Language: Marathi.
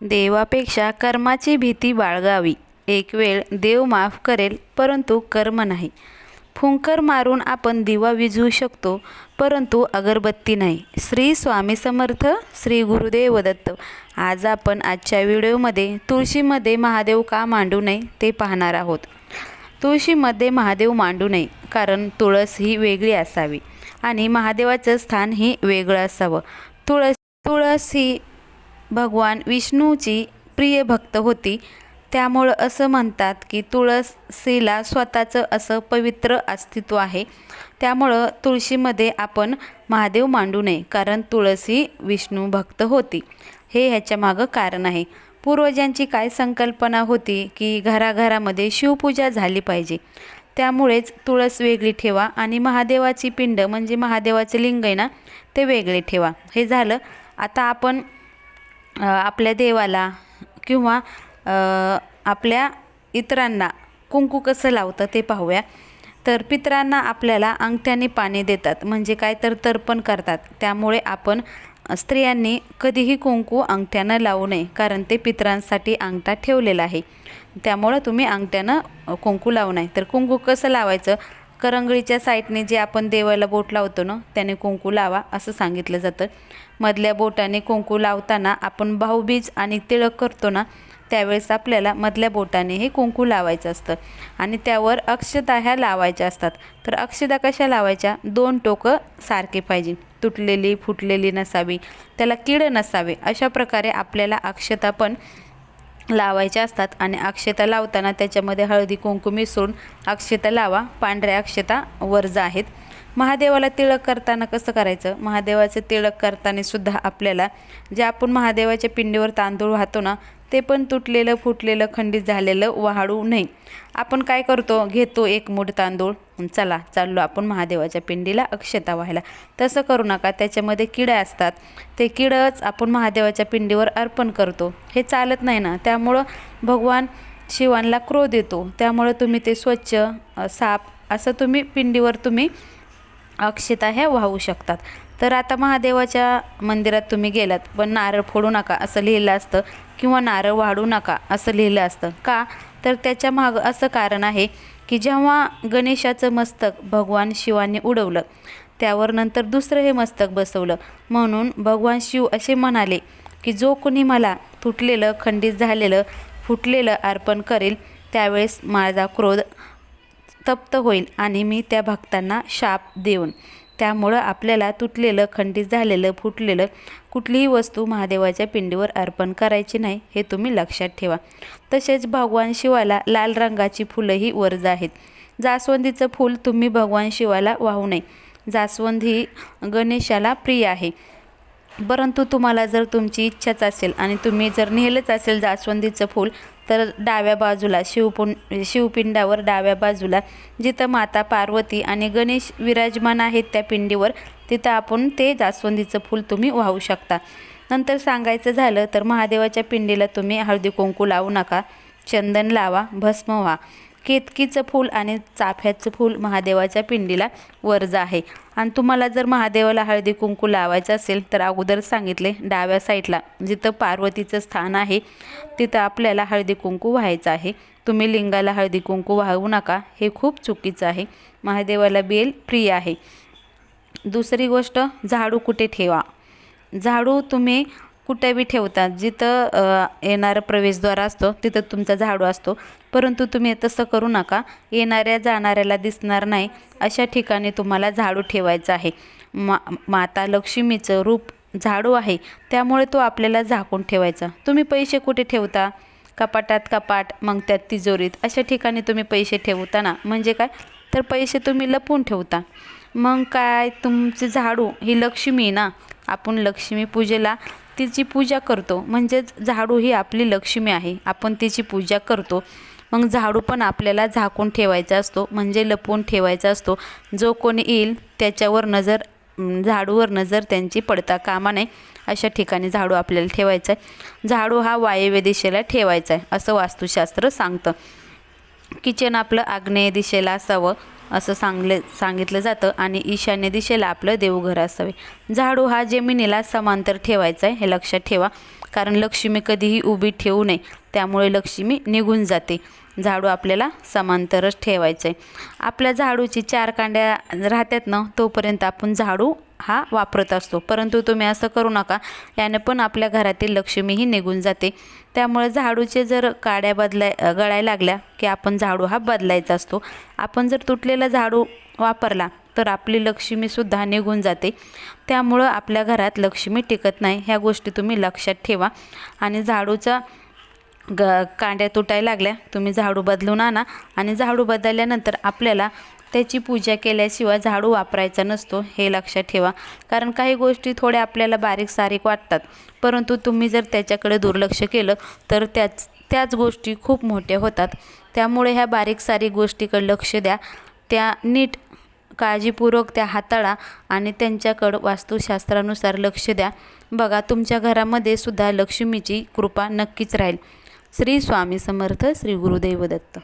देवापेक्षा कर्माची भीती बाळगावी. एक वेळ देव माफ करेल परंतु कर्म नाही. फुंकर मारून आपण दिवा विझवू शकतो परंतु अगरबत्ती नाही. श्री स्वामी समर्थ श्री गुरुदेव दत्त. आज आपण आजच्या व्हिडिओमध्ये तुळशीमध्ये महादेव का मांडू नये ते पाहणार आहोत. तुळशीमध्ये महादेव मांडू नये कारण तुळस ही वेगळी असावी आणि महादेवाचं स्थान ही वेगळं असावं. तुळस तुळस ही भगवान विष्णूची प्रिय भक्त होती. त्यामुळं असं म्हणतात की तुळसीला स्वतःचं असं पवित्र अस्तित्व आहे. त्यामुळं तुळशीमध्ये आपण महादेव मांडू नये कारण तुळस ही विष्णू भक्त होती. हे ह्याच्या मागं कारण आहे. पूर्वजांची काय संकल्पना होती की घराघरामध्ये शिवपूजा झाली पाहिजे. त्यामुळेच तुळस वेगळी ठेवा आणि महादेवाची पिंड म्हणजे महादेवाचे लिंग आहे ना ते वेगळे ठेवा. हे झालं. आता आपण आपल्या देवाला किंवा आपल्या इतरांना कुंकू कसं लावतं ते पाहूया. तर पितरांना आपल्याला अंगठ्याने पाणी देतात. म्हणजे काय तर तर्पण करतात. त्यामुळे आपण स्त्रियांनी कधीही कुंकू अंगठ्यानं लावू नये. कारण ते पितरांसाठी अंगठा ठेवलेला आहे. त्यामुळं तुम्ही अंगठ्यानं कुंकू लावू नये. तर कुंकू कसं लावायचं? करंगळीच्या साईडने जे आपण देवाला बोट लावतो ना त्याने कुंकू लावा असं सांगितलं जातं. मधल्या बोटाने कुंकू लावताना आपण भाऊबीज आणि तिळक करतो ना त्यावेळेस आपल्याला मधल्या बोटाने हे कुंकू लावायचं असतं. आणि त्यावर अक्षता ह्या लावायच्या असतात. तर अक्षता कशा लावायच्या? दोन टोकं सारखे पाहिजे. तुटलेली फुटलेली नसावी त्याला किड नसावे अशा प्रकारे आपल्याला अक्षता पण लावायच्या असतात आणि अक्षता लावताना त्याच्यामध्ये हळदी कुंकू मिसळून अक्षता लावा. पांढऱ्या अक्षता वर्ज आहेत. महादेवाला तिळक करताना कसं करायचं? महादेवाचं तिळक करताना सुद्धा आपल्याला जे आपण महादेवाच्या पिंडीवर तांदूळ वाहतो ना ते पण तुटलेलं फुटलेलं खंडित झालेलं वाढू नये आपण काय करतो? घेतो एक मूठ तांदूळ. चला चाललो आपण महादेवाच्या पिंडीला अक्षता व्हायला. तसं करू नका त्याच्यामध्ये किडे असतात. ते किडंच आपण महादेवाच्या पिंडीवर अर्पण करतो. हे चालत नाही ना. त्यामुळं भगवान शिवांना क्रोध येतो. त्यामुळं तुम्ही ते स्वच्छ साप असं तुम्ही पिंडीवर तुम्ही अक्षता ह्या वाहू शकतात. तर आता महादेवाच्या मंदिरात तुम्ही गेलात पण नारळ फोडू नका असं लिहिलं असतं किंवा नारळ वाढू नका असं लिहिलं असतं. का? तर त्याच्या मागं असं कारण आहे की जेव्हा गणेशाचं मस्तक भगवान शिवाने उडवलं त्यावर नंतर दुसरं हे मस्तक बसवलं. म्हणून भगवान शिव असे म्हणाले की जो कोणी मला तुटलेलं खंडित झालेलं फुटलेलं अर्पण करेल त्यावेळेस माझा क्रोध तप्त होईल आणि मी त्या भक्तांना शाप देऊन त्यामुळं आपल्याला तुटलेलं खंडित झालेलं फुटलेलं कुठलीही वस्तू महादेवाच्या पिंडीवर अर्पण करायची नाही हे तुम्ही लक्षात ठेवा. तसेच भगवान शिवाला लाल रंगाची फुलंही वर्ज आहेत जास्वंदीचं फूल तुम्ही भगवान शिवाला वाहू नये. जास्वंद ही गणेशाला प्रिय आहे. परंतु तुम्हाला जर तुमची इच्छाच असेल आणि तुम्ही जर नेलंच असेल जास्वंदीचं फूल तर डाव्या बाजूला शिवपुं शिवपिंडावर डाव्या बाजूला जिथं माता पार्वती आणि गणेश विराजमान आहेत त्या पिंडीवर तिथं आपण ते जास्वंदीचं फूल तुम्ही वाहू शकता. नंतर सांगायचं झालं तर महादेवाच्या पिंडीला तुम्ही हळदी कुंकू लावू नका चंदन लावा भस्म व्हा. केतकीचं फूल आणि चाफ्याचं फूल महादेवाच्या पिंडीला वर्ज आहे. आणि तुम्हाला जर महादेवाला हळदी कुंकू लावायचं असेल तर अगोदर सांगितले डाव्या साईडला जिथं पार्वतीचं स्थान आहे तिथं आपल्याला हळदी कुंकू व्हायचं आहे. तुम्ही लिंगाला हळदी कुंकू वाहू नका हे खूप चुकीचं आहे. महादेवाला बेल प्रिय आहे. दुसरी गोष्ट झाडू कुठे ठेवा? झाडू तुम्ही कुठे बी ठेवता जिथं येणारा प्रवेशद्वार असतो तिथं तुमचा झाडू असतो. परंतु तुम्ही तसं करू नका. येणाऱ्या जाणाऱ्याला दिसणार नाही. अशा ठिकाणी तुम्हाला झाडू ठेवायचा आहे. मा माता लक्ष्मीचं रूप झाडू आहे. त्यामुळे तो आपल्याला झाकून ठेवायचा. तुम्ही पैसे कुठे ठेवता? कपाटात कपाट मग त्यात तिजोरीत. अशा ठिकाणी तुम्ही पैसे ठेवता ना म्हणजे काय? तर पैसे तुम्ही लपवून ठेवता. मग काय? तुमचे झाडू ही लक्ष्मी ना? आपण लक्ष्मी पूजेला तिची पूजा करतो. म्हणजेच झाडू ही आपली लक्ष्मी आहे. आपण तिची पूजा करतो. मग झाडू पण आपल्याला झाकून ठेवायचा असतो. म्हणजे लपवून ठेवायचा असतो. जो कोणी येईल त्याच्यावर नजर झाडूवर नजर त्यांची पडता कामा नये. अशा ठिकाणी झाडू आपल्याला ठेवायचा आहे. झाडू हा वायव्य दिशेला ठेवायचा आहे असं वास्तुशास्त्र सांगतं. किचन आपलं आग्नेय दिशेला असावं. असं सांगले सांगितलं जातं आणि ईशान्य दिशेला आपलं देवघर असावे. झाडू हा जमिनीला समांतर ठेवायचा आहे हे लक्षात ठेवा. कारण लक्ष्मी कधीही उभी ठेवू नये त्यामुळे लक्ष्मी निघून जाते. झाडू आपल्याला समांतरच ठेवायचं आहे आपल्या झाडूची चार कांड्या राहतात ना तोपर्यंत आपण झाडू हा वापरत असतो. परंतु तुम्ही असं करू नका. याने पण आपल्या घरातील लक्ष्मीही निघून जाते. त्यामुळे झाडूचे जर काड्या बदलाय गळायला लागल्या की आपण झाडू हा बदलायचा असतो. आपण जर तुटलेला झाडू वापरला तर आपली लक्ष्मीसुद्धा निघून जाते. त्यामुळं आपल्या घरात लक्ष्मी टिकत नाही. ह्या गोष्टी तुम्ही लक्षात ठेवा. आणि झाडूचा ग कांड्या तुटायला लागल्या तुम्ही झाडू बदलून आणा. आणि झाडू बदलल्यानंतर आपल्याला त्याची पूजा केल्याशिवाय झाडू वापरायचा नसतो हे लक्षात ठेवा. कारण काही गोष्टी थोड्या आपल्याला बारीक सारीक वाटतात. परंतु तुम्ही जर त्याच्याकडे दुर्लक्ष केलं तर त्याच त्याच गोष्टी खूप मोठ्या होतात. त्यामुळे ह्या बारीक सारीक गोष्टीकडे लक्ष द्या. त्या नीट काळजीपूर्वक त्या हाताळा आणि त्यांच्याकडं वास्तुशास्त्रानुसार लक्ष द्या. बघा तुमच्या घरामध्ये सुद्धा लक्ष्मीची कृपा नक्कीच राहील. श्री स्वामी समर्थ श्री गुरुदेव दत्त.